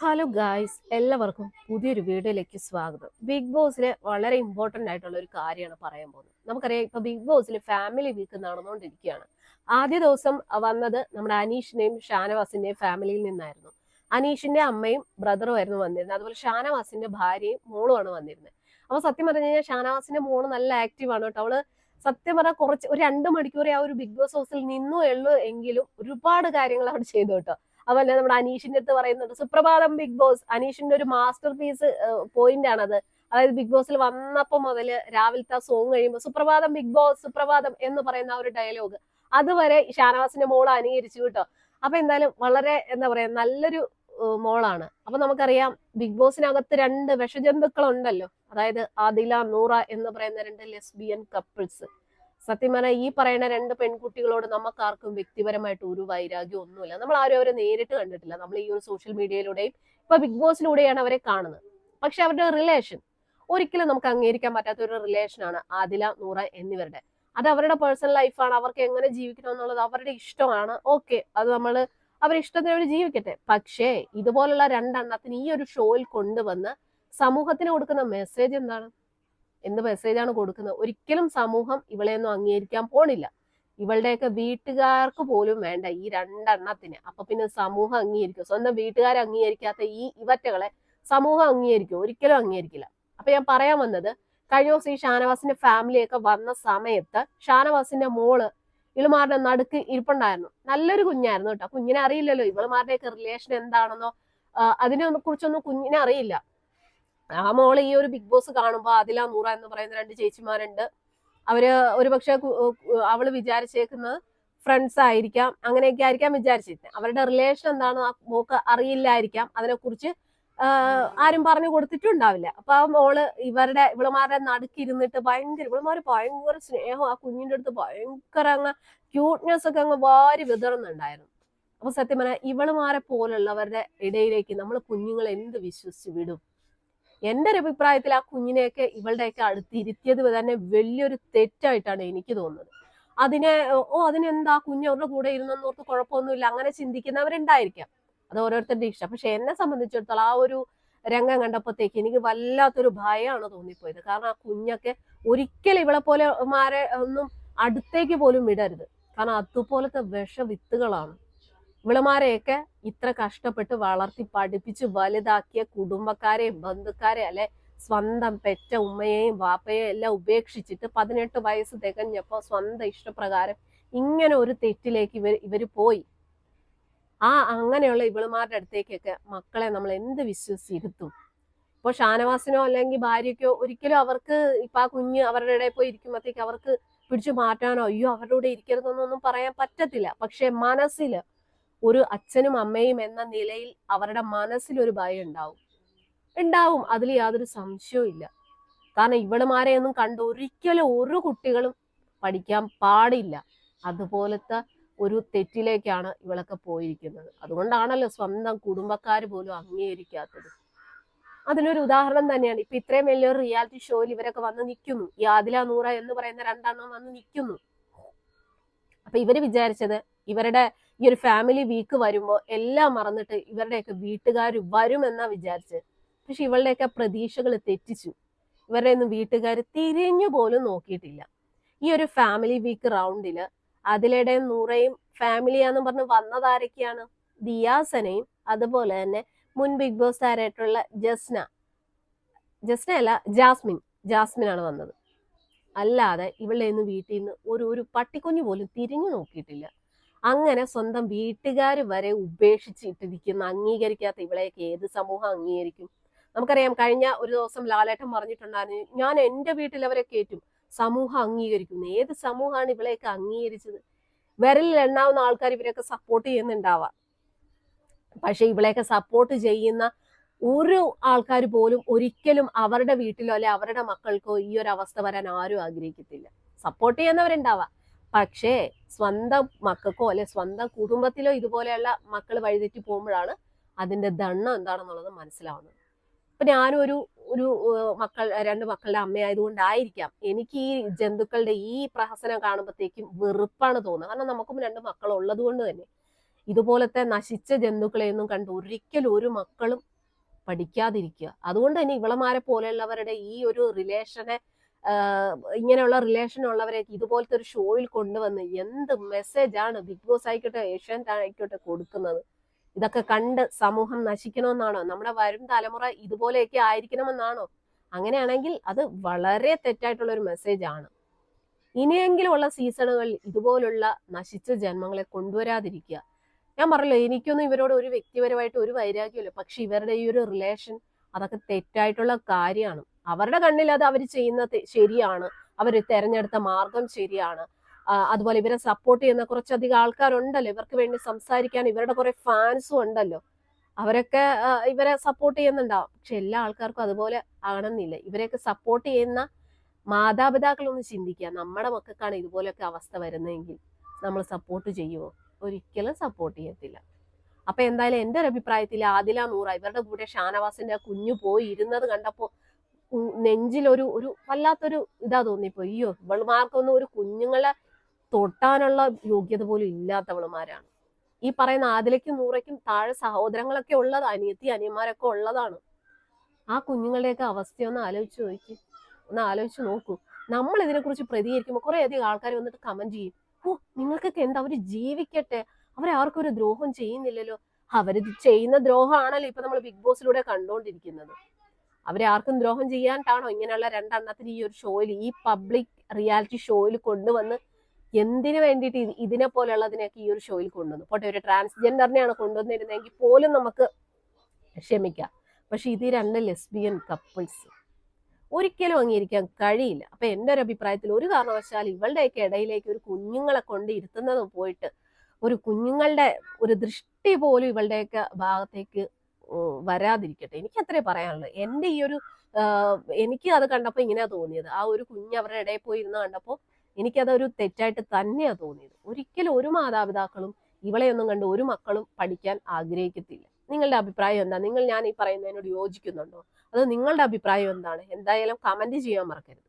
Hello guys എല്ലാവർക്കും പുതിയൊരു വീഡിയോയിലേക്ക് സ്വാഗതം. ബിഗ് ബോസിലെ വളരെ ഇമ്പോർട്ടന്റ് ആയിട്ടുള്ള ഒരു കാര്യമാണ് പറയാൻ പോകുന്നത്. നമുക്കറിയാം ഇപ്പൊ ബിഗ് ബോസിൽ ഫാമിലി വീക്ക് നടന്നുകൊണ്ടിരിക്കുകയാണ്. ആദ്യ ദിവസം വന്നത് നമ്മുടെ അനീഷിനെയും ഷാനവാസിന്റെയും ഫാമിലിയിൽ നിന്നായിരുന്നു. അനീഷിന്റെ അമ്മയും ബ്രദറും ആയിരുന്നു വന്നിരുന്നത്. അതുപോലെ ഷാനവാസിന്റെ ഭാര്യയും മോളുമാണ് വന്നിരുന്നത്. അപ്പോൾ സത്യം പറഞ്ഞു കഴിഞ്ഞാൽ ഷാനവാസിന്റെ മോൾ നല്ല ആക്റ്റീവാണ് കേട്ടോ. അവൾ സത്യം പറഞ്ഞാൽ കുറച്ച് ഒരു രണ്ട് മണിക്കൂറേ ആ ഒരു ബിഗ് ബോസ് ഹൗസിൽ നിന്നോ ഉള്ളൂ എങ്കിലും ഒരുപാട് കാര്യങ്ങൾ അവിടെ ചെയ്തു കേട്ടോ. അതുപോലെ നമ്മുടെ അനീഷിന്റെ അടുത്ത് പറയുന്നത് സുപ്രഭാതം ബിഗ് ബോസ് അനീഷിന്റെ ഒരു മാസ്റ്റർ പീസ് പോയിന്റ് ആണത്. അതായത് ബിഗ് ബോസിൽ വന്നപ്പോ മുതൽ രാവിലത്തെ സോങ് കഴിയുമ്പോൾ സുപ്രഭാതം ബിഗ് ബോസ് സുപ്രഭാതം എന്ന് പറയുന്ന ആ ഒരു ഡയലോഗ് അതുവരെ ഷാനവാസിന്റെ മോൾ അനുകരിച്ചു കേട്ടോ. അപ്പൊ എന്തായാലും വളരെ എന്താ പറയാ നല്ലൊരു മോളാണ്. അപ്പൊ നമുക്കറിയാം ബിഗ് ബോസിനകത്ത് രണ്ട് വിഷജന്തുക്കൾ ഉണ്ടല്ലോ അതായത് ആദില നൂറ എന്ന് പറയുന്ന രണ്ട് ലെസ്ബിയൻ കപ്പിൾസ് സത്യം പറഞ്ഞാൽ ഈ പറയുന്ന രണ്ട് പെൺകുട്ടികളോട് നമുക്ക് ആർക്കും വ്യക്തിപരമായിട്ട് ഒരു വൈരാഗ്യം ഒന്നുമില്ല. നമ്മൾ ആരും അവരെ നേരിട്ട് കണ്ടിട്ടില്ല. നമ്മൾ ഈ ഒരു സോഷ്യൽ മീഡിയയിലൂടെയും ഇപ്പൊ ബിഗ് ബോസിലൂടെയാണ് അവരെ കാണുന്നത്. പക്ഷെ അവരുടെ റിലേഷൻ ഒരിക്കലും നമുക്ക് അംഗീകരിക്കാൻ പറ്റാത്ത ഒരു റിലേഷൻ ആണ് ആദില നൂറ എന്നിവരുടെ. അത് അവരുടെ പേഴ്സണൽ ലൈഫാണ് അവർക്ക് എങ്ങനെ ജീവിക്കണം എന്നുള്ളത് അവരുടെ ഇഷ്ടമാണ്. ഓക്കെ അത് നമ്മൾ അവരുടെ ഇഷ്ടത്തിന് അവർ ജീവിക്കട്ടെ. പക്ഷേ ഇതുപോലുള്ള രണ്ടെണ്ണത്തിന് ഈ ഒരു ഷോയിൽ കൊണ്ടുവന്ന് സമൂഹത്തിന് കൊടുക്കുന്ന മെസ്സേജ് എന്താണ്? എന്ത് മെസ്സേജാണ് കൊടുക്കുന്നത്. ഒരിക്കലും സമൂഹം ഇവളെയൊന്നും അംഗീകരിക്കാൻ പോണില്ല. ഇവളുടെയൊക്കെ വീട്ടുകാർക്ക് പോലും വേണ്ട ഈ രണ്ടെണ്ണത്തിന്. അപ്പൊ പിന്നെ സമൂഹം അംഗീകരിക്കും? സ്വന്തം വീട്ടുകാർ അംഗീകരിക്കാത്ത ഈ ഇവറ്റകളെ സമൂഹം അംഗീകരിക്കും? ഒരിക്കലും അംഗീകരിക്കില്ല. അപ്പൊ ഞാൻ പറയാൻ വന്നത് കഴിഞ്ഞ ദിവസം ഈ ഷാനവാസിന്റെ ഫാമിലിയൊക്കെ വന്ന സമയത്ത് ഷാനവാസിന്റെ മോൾ ഇളുമാരുടെ നടുക്ക് ഇരിപ്പുണ്ടായിരുന്നു. നല്ലൊരു കുഞ്ഞായിരുന്നു കേട്ടോ. കുഞ്ഞിനെ അറിയില്ലല്ലോ. ഇവളുമാരുടെയൊക്കെ റിലേഷൻ എന്താണെന്നോ അതിനെ കുറിച്ചൊന്നും കുഞ്ഞിനെ അറിയില്ല. ആ മോൾ ഈ ഒരു ബിഗ് ബോസ് കാണുമ്പോ അതില നൂറ എന്ന് പറയുന്ന രണ്ട് ചേച്ചിമാരുണ്ട്. അവർ ഒരു പക്ഷെ അവൾ വിചാരിച്ചേക്കുന്നത് ഫ്രണ്ട്സ് ആയിരിക്കാം അങ്ങനെയൊക്കെ ആയിരിക്കാം വിചാരിച്ചിരുന്നത് അവരുടെ റിലേഷൻ എന്താണ് ആ മോക്ക് അറിയില്ലായിരിക്കാം. അതിനെക്കുറിച്ച് ആരും പറഞ്ഞു കൊടുത്തിട്ടുണ്ടാവില്ല. അപ്പൊ ആ മോൾ ഇവരുടെ ഇവളുമാരുടെ നടുക്കിരുന്നിട്ട് ഭയങ്കര ഇവളുമാര് ഭയങ്കര സ്നേഹം ആ കുഞ്ഞിന്റെ അടുത്ത് ഭയങ്കര അങ്ങ് ക്യൂട്ട്നെസ് ഒക്കെ അങ്ങ് വാരി വിതറുന്നുണ്ടായിരുന്നു. അപ്പൊ സത്യം പറഞ്ഞാൽ ഇവളുമാരെ പോലുള്ളവരുടെ ഇടയിലേക്ക് നമ്മൾ കുഞ്ഞുങ്ങൾ എന്ത് വിശ്വസിച്ച് വിടും? എന്റെ ഒരു അഭിപ്രായത്തിൽ ആ കുഞ്ഞിനെയൊക്കെ ഇവളുടെയൊക്കെ അടുത്തിരുത്തിയത് തന്നെ വലിയൊരു തെറ്റായിട്ടാണ് എനിക്ക് തോന്നുന്നത്. അതിനെ ഓ അതിനെന്താ കുഞ്ഞ് അവരുടെ കൂടെ ഇരുന്നെന്ന് ഓർത്ത് കുഴപ്പമൊന്നുമില്ല അങ്ങനെ ചിന്തിക്കുന്നവരുണ്ടായിരിക്കാം. അത് ഓരോരുത്തരുടെ ഇഷ്ടം. പക്ഷെ എന്നെ സംബന്ധിച്ചിടത്തോളം ആ ഒരു രംഗം കണ്ടപ്പോഴത്തേക്ക് എനിക്ക് വല്ലാത്തൊരു ഭയമാണ് തോന്നിപ്പോയത്. കാരണം ആ കുഞ്ഞൊക്കെ ഒരിക്കലും ഇവളെ പോലെ മാരെ ഒന്നും അടുത്തേക്ക് പോലും വിടരുത്. കാരണം അതുപോലത്തെ വിഷവിത്തുകളാണ്. ഇവളുമാരെയൊക്കെ ഇത്ര കഷ്ടപ്പെട്ട് വളർത്തി പഠിപ്പിച്ച് വലുതാക്കിയ കുടുംബക്കാരെയും ബന്ധുക്കാരെ അല്ലെ സ്വന്തം പെറ്റ ഉമ്മയെയും വാപ്പയെയും എല്ലാം ഉപേക്ഷിച്ചിട്ട് പതിനെട്ട് വയസ്സ് തികഞ്ഞപ്പോ സ്വന്തം ഇഷ്ടപ്രകാരം ഇങ്ങനെ ഒരു തെറ്റിലേക്ക് ഇവർ ഇവർ പോയി. ആ അങ്ങനെയുള്ള ഇവളുമാരുടെ അടുത്തേക്കൊക്കെ മക്കളെ നമ്മൾ എന്ത് വിശ്വസിച്ചിരുത്തും? ഇപ്പോൾ ഷാനവാസിനോ അല്ലെങ്കിൽ ഭാര്യയ്ക്കോ ഒരിക്കലും അവർക്ക് ഇപ്പൊ ആ കുഞ്ഞ് അവരുടെ ഇടയിൽ പോയി ഇരിക്കുമ്പോഴത്തേക്ക് അവർക്ക് പിടിച്ചു മാറ്റാനോ അയ്യോ അവരുടെ കൂടെ ഇരിക്കരുതെന്നൊന്നും പറയാൻ പറ്റത്തില്ല. പക്ഷെ മനസ്സിൽ ഒരു അച്ഛനും അമ്മയും എന്ന നിലയിൽ അവരുടെ മനസ്സിൽ ഒരു ഭയം ഉണ്ടാവും. ഉണ്ടാവും അതിൽ യാതൊരു സംശയവും ഇല്ല. കാരണം ഇവളുമാരെ ഒന്നും കണ്ട് ഒരിക്കലും ഒരു കുട്ടികളും പഠിക്കാൻ പാടില്ല. അതുപോലത്തെ ഒരു തെറ്റിലേക്കാണ് ഇവളൊക്കെ പോയിരിക്കുന്നത്. അതുകൊണ്ടാണല്ലോ സ്വന്തം കുടുംബക്കാർ പോലും അംഗീകരിക്കാത്തത്. അതിനൊരു ഉദാഹരണം തന്നെയാണ്. ഇപ്പൊ ഇത്രയും വലിയൊരു റിയാലിറ്റി ഷോയിൽ ഇവരൊക്കെ വന്ന് നിൽക്കുന്നു. ഈ ആദില നൂറ എന്ന് പറയുന്ന രണ്ടെണ്ണം വന്ന് നിൽക്കുന്നു. അപ്പൊ ഇവർ വിചാരിച്ചത് ഇവരുടെ ഈ ഒരു ഫാമിലി വീക്ക് വരുമ്പോൾ എല്ലാം മറന്നിട്ട് ഇവരുടെയൊക്കെ വീട്ടുകാർ വരുമെന്നാ വിചാരിച്ചത് പക്ഷെ ഇവളുടെയൊക്കെ പ്രതീക്ഷകൾ തെറ്റിച്ചു. ഇവരുടെ ഒന്നും വീട്ടുകാർ തിരിഞ്ഞു പോലും നോക്കിയിട്ടില്ല. ഈ ഒരു ഫാമിലി വീക്ക് റൗണ്ടിൽ അതിലിടെ നൂറയും ഫാമിലിയാന്ന് പറഞ്ഞ് വന്നതാരൊക്കെയാണ് ദിയാസനയും അതുപോലെ തന്നെ മുൻ ബിഗ് ബോസ് താരമായിട്ടുള്ള ജസ്ന. ജസ്ന അല്ല ജാസ്മിൻ. ജാസ്മിൻ ആണ് വന്നത്. അല്ലാതെ ഇവളുടെ ഒന്നും വീട്ടിൽ നിന്ന് ഒരു ഒരു പട്ടിക്കുഞ്ഞു പോലും തിരിഞ്ഞു നോക്കിയിട്ടില്ല. അങ്ങനെ സ്വന്തം വീട്ടുകാർ വരെ ഉപേക്ഷിച്ചിട്ടിരിക്കുന്ന അംഗീകരിക്കാത്ത ഇവളെയൊക്കെ ഏത് സമൂഹം അംഗീകരിക്കും? നമുക്കറിയാം കഴിഞ്ഞ ഒരു ദിവസം ലാലേട്ടൻ പറഞ്ഞിട്ടുണ്ടായിരുന്നു ഞാൻ എന്റെ വീട്ടിൽ അവരെ കയറ്റും സമൂഹം അംഗീകരിക്കുന്നു ഏത് സമൂഹമാണ് ഇവളെയൊക്കെ അംഗീകരിച്ചത്? വിരലിൽ എണ്ണാവുന്ന ആൾക്കാർ ഇവരെയൊക്കെ സപ്പോർട്ട് ചെയ്യുന്നുണ്ടാവാം. പക്ഷെ ഇവളെയൊക്കെ സപ്പോർട്ട് ചെയ്യുന്ന ഒരു ആൾക്കാർ പോലും ഒരിക്കലും അവരുടെ വീട്ടിലോ അല്ലെ അവരുടെ മക്കൾക്കോ ഈ ഒരു അവസ്ഥ വരാൻ ആരും ആഗ്രഹിക്കത്തില്ല. സപ്പോർട്ട് ചെയ്യുന്നവരുണ്ടാവാം. പക്ഷേ സ്വന്തം മക്കൾക്കോ അല്ലെ സ്വന്തം കുടുംബത്തിലോ ഇതുപോലെയുള്ള മക്കൾ വഴിതെറ്റി പോകുമ്പോഴാണ് അതിന്റെ ദണ്ണം എന്താണെന്നുള്ളത് മനസ്സിലാവുന്നത്. ഇപ്പൊ ഞാനും ഒരു ഒരു മക്കൾ രണ്ട് മക്കളുടെ അമ്മയായതുകൊണ്ടായിരിക്കാം എനിക്ക് ഈ ജന്തുക്കളുടെ ഈ പ്രഹസനം കാണുമ്പോഴത്തേക്കും വെറുപ്പാണ് തോന്നുന്നത്. കാരണം നമുക്കും രണ്ട് മക്കൾ ഉള്ളത് കൊണ്ട് തന്നെ ഇതുപോലത്തെ നശിച്ച ജന്തുക്കളെയൊന്നും കണ്ട് ഒരിക്കലും ഒരു മക്കളും പഠിക്കാതിരിക്കുക. അതുകൊണ്ട് തന്നെ ഇവളമാരെ പോലെയുള്ളവരുടെ ഈ ഒരു റിലേഷനെ ഇങ്ങനെയുള്ള റിലേഷൻ ഉള്ളവരെ ഇതുപോലത്തെ ഒരു ഷോയിൽ കൊണ്ടുവന്ന് എന്ത് മെസ്സേജ് ആണ് ബിഗ് ബോസ് ആയിക്കോട്ടെ ഏഷ്യാനെറ്റ് ആയിക്കോട്ടെ കൊടുക്കുന്നത്. ഇതൊക്കെ കണ്ട് സമൂഹം നശിക്കണമെന്നാണോ? നമ്മുടെ വരും തലമുറ ഇതുപോലെയൊക്കെ ആയിരിക്കണമെന്നാണോ? അങ്ങനെയാണെങ്കിൽ അത് വളരെ തെറ്റായിട്ടുള്ള ഒരു മെസ്സേജ് ആണ്. ഇനിയെങ്കിലും ഉള്ള സീസണുകളിൽ ഇതുപോലുള്ള നശിച്ച ജന്മങ്ങളെ കൊണ്ടുവരാതിരിക്കുക. ഞാൻ പറഞ്ഞല്ലോ എനിക്കൊന്നും ഇവരോട് ഒരു വ്യക്തിപരമായിട്ട് ഒരു വൈരാഗ്യമില്ല പക്ഷെ ഇവരുടെ ഈ ഒരു റിലേഷൻ അതൊക്കെ തെറ്റായിട്ടുള്ള കാര്യമാണ്. അവരുടെ കണ്ണിൽ അത് അവർ ചെയ്യുന്നത് ശരിയാണ്. അവർ തെരഞ്ഞെടുത്ത മാർഗം ശരിയാണ്. അതുപോലെ ഇവരെ സപ്പോർട്ട് ചെയ്യുന്ന കുറച്ചധികം ആൾക്കാരുണ്ടല്ലോ. ഇവർക്ക് വേണ്ടി സംസാരിക്കാൻ ഇവരുടെ കുറെ ഫാൻസും ഉണ്ടല്ലോ. അവരൊക്കെ ഇവരെ സപ്പോർട്ട് ചെയ്യുന്നുണ്ടാവും. പക്ഷെ എല്ലാ ആൾക്കാർക്കും അതുപോലെ ആകണമെന്നില്ല ഇവരെയൊക്കെ സപ്പോർട്ട് ചെയ്യുന്ന മാതാപിതാക്കൾ ഒന്ന് ചിന്തിക്കുക. നമ്മുടെ മക്കൾക്കാണ് ഇതുപോലെയൊക്കെ അവസ്ഥ വരുന്നതെങ്കിൽ നമ്മൾ സപ്പോർട്ട് ചെയ്യുമോ ഒരിക്കലും സപ്പോർട്ട് ചെയ്യത്തില്ല. അപ്പൊ എന്തായാലും എന്റെ ഒരു അഭിപ്രായത്തിൽ ആദില നൂറ ഇവരുടെ കൂടെ ഷാനവാസിന്റെ കുഞ്ഞു പോയി ഇരുന്നത് കണ്ടപ്പോ ഉം നെഞ്ചിലൊരു ഒരു വല്ലാത്തൊരു ഇതാ തോന്നിപ്പോയി. അയ്യോ ഇവളുമാർക്കൊന്നും ഒരു കുഞ്ഞുങ്ങളെ തൊട്ടാനുള്ള യോഗ്യത പോലും ഇല്ലാത്തവളുമാരാണ്. ഈ പറയുന്ന ആദിലയ്ക്കും നൂറയ്ക്കും താഴെ സഹോദരങ്ങളൊക്കെ ഉള്ളത് അനിയത്തി അനിയന്മാരൊക്കെ ഉള്ളതാണ്. ആ കുഞ്ഞുങ്ങളുടെയൊക്കെ അവസ്ഥയൊന്ന് ആലോചിച്ച് നോക്കി ഒന്ന് ആലോചിച്ച് നോക്കൂ. നമ്മൾ ഇതിനെക്കുറിച്ച് പ്രതികരിക്കുമ്പോൾ കുറെ അധികം ആൾക്കാർ വന്നിട്ട് കമന്റ് ചെയ്യും. ഓ നിങ്ങൾക്കൊക്കെ എന്താ അവർ ജീവിക്കട്ടെ? അവരെ ആർക്കും ഒരു ദ്രോഹം ചെയ്യുന്നില്ലല്ലോ. അവർ ചെയ്യുന്ന ദ്രോഹമാണല്ലോ ഇപ്പൊ നമ്മൾ ബിഗ് ബോസിലൂടെ കണ്ടുകൊണ്ടിരിക്കുന്നത് അവരെ ആർക്കും ദ്രോഹം ചെയ്യാണ്ടാണോ ഇങ്ങനെയുള്ള രണ്ടെണ്ണത്തിന് ഈ ഒരു ഷോയിൽ ഈ പബ്ലിക് റിയാലിറ്റി ഷോയിൽ കൊണ്ടുവന്ന് എന്തിനു വേണ്ടിയിട്ട് ഇത് ഇതിനെ പോലെയുള്ളതിനെയൊക്കെ ഈ ഒരു ഷോയിൽ കൊണ്ടുവന്നു. പോട്ടെ ഒരു ട്രാൻസ്ജെൻഡറിനെയാണ് കൊണ്ടുവന്നിരുന്നെങ്കിൽ പോലും നമുക്ക് ക്ഷമിക്കാം. പക്ഷെ ഇത് രണ്ട് ലെസ്ബിയൻ കപ്പിൾസ്. ഒരിക്കലും അംഗീകരിക്കാൻ കഴിയില്ല. അപ്പൊ എന്റെ ഒരു അഭിപ്രായത്തിൽ ഒരു കാരണവശാൽ ഇവളുടെയൊക്കെ ഇടയിലേക്ക് ഒരു കുഞ്ഞുങ്ങളെ കൊണ്ട് ഇരുത്തുന്നത് പോയിട്ട് ഒരു കുഞ്ഞുങ്ങളുടെ ഒരു ദൃഷ്ടി പോലും ഇവളുടെയൊക്കെ ഭാഗത്തേക്ക് വരാതിരിക്കട്ടെ. എനിക്ക് അത്രേ പറയാനുള്ളൂ. എന്റെ ഈ ഒരു എനിക്ക് അത് കണ്ടപ്പോൾ ഇങ്ങനെയാ തോന്നിയത്. ആ ഒരു കുഞ്ഞ് അവരുടെ ഇടയിൽ പോയി ഇരുന്ന് കണ്ടപ്പോൾ എനിക്കതൊരു തെറ്റായിട്ട് തന്നെയാ തോന്നിയത്. ഒരിക്കലും ഒരു മാതാപിതാക്കളും ഇവളെയൊന്നും കണ്ട് ഒരു മക്കളും പഠിക്കാൻ ആഗ്രഹിക്കത്തില്ല. നിങ്ങളുടെ അഭിപ്രായം എന്താ? നിങ്ങൾ ഞാൻ ഈ പറയുന്നതിനോട് യോജിക്കുന്നുണ്ടോ? അത് നിങ്ങളുടെ അഭിപ്രായം എന്താണ്? എന്തായാലും കമന്റ് ചെയ്യാൻ മറക്കരുത്.